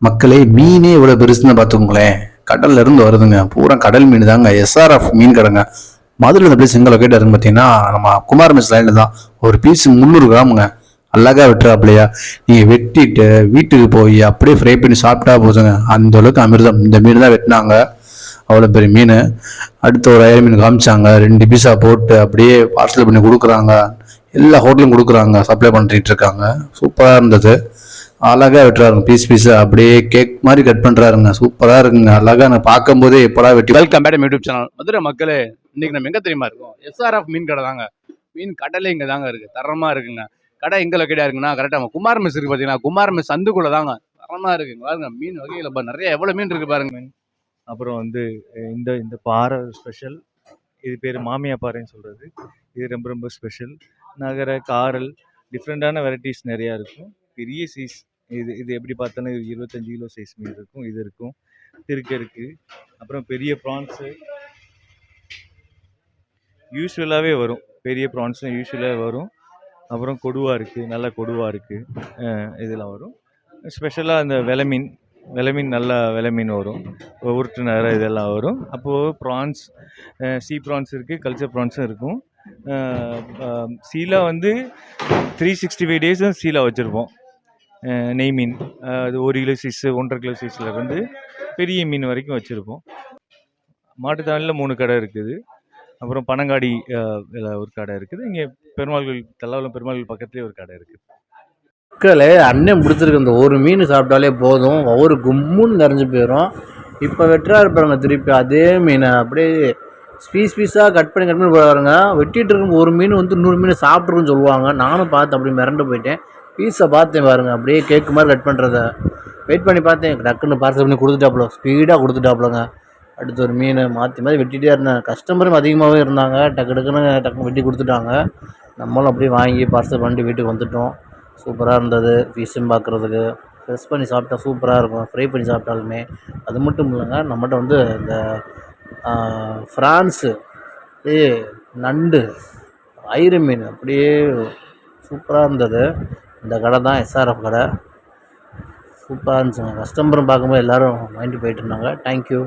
மக்களே மீனே இவ்வளவு பெருசுன்னு பார்த்துக்கோங்களேன். கடல்ல இருந்து வருதுங்க. பூரா கடல் மீன் தாங்க. எஸ்ஆர்எஃப் மீன் கடைங்க. மதுரை இந்த பிளேஸ் எங்க லொக்கேட் இருக்குன்னு பார்த்தீங்கன்னா நம்ம குமார் மிஸ் லைன்ல தான். ஒரு பீஸ் முந்நூறு கிராமுங்க. அழகா வெட்டுறாப்லையா நீங்க வெட்டிட்டு வீட்டுக்கு போய் அப்படியே ஃப்ரை பண்ணி சாப்பிட்டா போதுங்க. அந்த அளவுக்கு அமிர்தம். இந்த மீன் தான் வெட்டினாங்க. அவ்வளோ பெரிய மீன். அடுத்து ஒரு அயர் மீன் காமிச்சாங்க. ரெண்டு பீஸா போட்டு அப்படியே பார்சல் பண்ணி கொடுக்குறாங்க. எல்லா ஹோட்டலும் கொடுக்குறாங்க. சப்ளை பண்ணிட்டு இருக்காங்க. சூப்பராக இருந்தது. அழகாக வெட்டுறாருங்க. பீஸ் பீஸாக அப்படியே கேக் மாதிரி கட் பண்ணுறாருங்க சூப்பராக இருக்குங்க. அழகாக நான் பார்க்கும்போதே எப்படா வெட்டி வெல்கம் பேட் யூடியூப் சேனல் மதுரை மக்களே இன்னைக்கு நம்ம எங்கே தெரியுமா இருக்கோம்? எஸ்ஆர்எஃப் மீன் கடை தாங்க. மீன் கடலே இங்கே தாங்க இருக்குது தரமாக இருக்குங்க. கடை எங்கே லொக்கேட்டா இருக்குன்னா கரெக்டாக நம்ம குமார் மிஸ் இருக்கு பார்த்தீங்கன்னா குமார் மிஸ் சந்துக்குள்ளே தாங்க. தரமாக இருக்குங்க. பாருங்க மீன் வகையில் நிறைய எவ்வளோ மீன் இருக்குது பாருங்க. அப்புறம் வந்து இந்த இந்த பாறை ஸ்பெஷல் இது பேர் மாமியா பாறைன்னு சொல்கிறது இது ரொம்ப ரொம்ப ஸ்பெஷல் நகர காரல் டிஃப்ரெண்ட்டான வெரைட்டிஸ் நிறையா இருக்கும். பெரிய சைஸ் இது இது எப்படி பார்த்தாலும் இது இருபத்தஞ்சு கிலோ சைஸ் மீன் இருக்கும். இது இருக்கும். திருக்க இருக்குது அப்புறம் பெரிய ப்ரான்ஸு யூஸ்வலாகவே வரும். பெரிய ப்ரான்ஸும் யூஸ்வலாக வரும். அப்புறம் கொடுவா இருக்குது நல்ல கொடுவா இருக்குது இதெல்லாம் வரும். ஸ்பெஷலாக அந்த வில மீன் வெலை மீன் நல்லா வெலை மீன் வரும். உருட்டுநர இதெல்லாம் வரும். அப்போது ப்ரான்ஸ் சீ ப்ரான்ஸ் இருக்குது கல்ச்சர் ப்ரான்ஸும் இருக்கும். சீலா வந்து த்ரீ சிக்ஸ்டி ஃபைவ் டேஸும் சீலா வச்சுருப்போம். நெய் மீன். அது ஒரு கிலோ சைஸு ஒன்றரை கிலோ சைஸ்லேருந்து பெரிய மீன் வரைக்கும் வச்சுருப்போம். மாட்டுத்தாவணியில் மூணு கடை இருக்குது. அப்புறம் பனங்காடி ஒரு கடை இருக்குது. இங்கே பெருமாள் கோயில் பெருமாள்கள் பெருமாள் கோயில் பக்கத்துலேயே ஒரு கடை இருக்குது. மக்களே அண்ணன் பிடிச்சிருக்கு இந்த ஒரு மீன் சாப்பிட்டாலே போதும். ஒவ்வொரு கும்முன்னு நிறைஞ்சு போயிடும் இப்போ வெட்டுறாரு பாருங்க திருப்பி அதே மீனை. அப்படியே ஸ்பீஸ் பீஸாக கட் பண்ணி கட் பண்ணி பாருங்க வெட்டிட்டு இருக்கும் ஒரு மீன் வந்து நூறு மீன் சாப்பிட்ருக்குன்னு சொல்லுவாங்க. நானும் பார்த்தேன் அப்படியே மிரண்டு போயிட்டேன். பீஸை பார்த்தேன் பாருங்க அப்படியே கேக்கு மாதிரி கட் பண்ணுறத வெயிட் பண்ணி பார்த்தேன். டக்குன்னு பார்சல் பண்ணி கொடுத்துட்டாப்புல. ஸ்பீடாக கொடுத்துட்டாப்புலங்க. அடுத்து ஒரு மீன் மாற்றி மாதிரி வெட்டிகிட்டே இருந்தேன். கஸ்டமரும் அதிகமாகவே இருந்தாங்க. டக்கு டக்குன்னு டக்குன்னு வெட்டி கொடுத்துட்டாங்க. நம்மளும் அப்படியே வாங்கி பார்சல் பண்ணிட்டு வீட்டுக்கு வந்துட்டோம். சூப்பராக இருந்தது. ஃபிஷ்ஷும் பார்க்குறதுக்கு. ஃப்ரெஷ் பண்ணி சாப்பிட்டா சூப்பராக இருக்கும். ஃப்ரை பண்ணி சாப்பிட்டாலுமே. அது மட்டும் இல்லைங்க நம்மகிட்ட வந்து இந்த ஃப்ரான்ஸு அப்படியே நண்டு ஐரு மீன் அப்படியே சூப்பராக இருந்தது. இந்த கடை தான் எஸ்ஆர்எஃப் கடை. சூப்பராக இருந்துச்சுங்க. கஸ்டமரும் பார்க்கும்போது எல்லோரும் வாங்கிட்டு போயிட்டுருந்தாங்க தேங்க்யூ